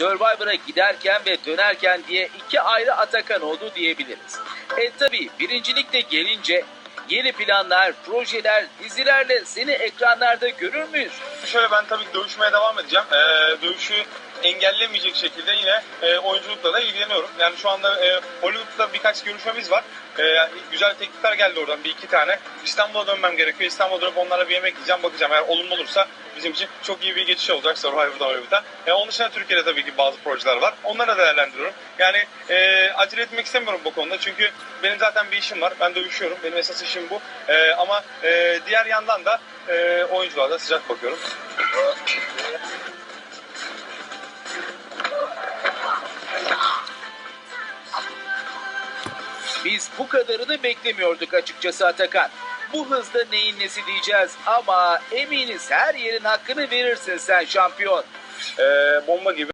Survivor'a giderken ve dönerken diye iki ayrı Atakan oldu diyebiliriz. E tabi birincilikte gelince yeni planlar, projeler, dizilerle seni ekranlarda görür müyüz? Şöyle ben tabii dövüşmeye devam edeceğim. Ee, dövüşü engellemeyecek şekilde yine e, oyunculukla da ilgileniyorum. Yani şu anda e, Hollywood'da birkaç görüşmemiz var. E, güzel teklifler geldi oradan bir iki tane. İstanbul'a dönmem gerekiyor. İstanbul'a dönüp onlara bir yemek yiyeceğim bakacağım. Eğer olumlu olursa bizim için çok iyi bir geçiş olacak Survivor'dan Hollywood'a. E, onun dışında Türkiye'de tabii ki bazı projeler var. Onları da değerlendiriyorum. Yani e, acele etmek istemiyorum bu konuda. Çünkü benim zaten bir işim var. Ben dövüşüyorum. Benim esas işim bu. E, ama e, diğer yandan da e, oyunculuğa da sıcak bakıyorum. Biz bu kadarını beklemiyorduk açıkçası Atakan. Bu hızda neyin nesi diyeceğiz ama eminiz her yerin hakkını verirsin sen şampiyon. E, bomba gibi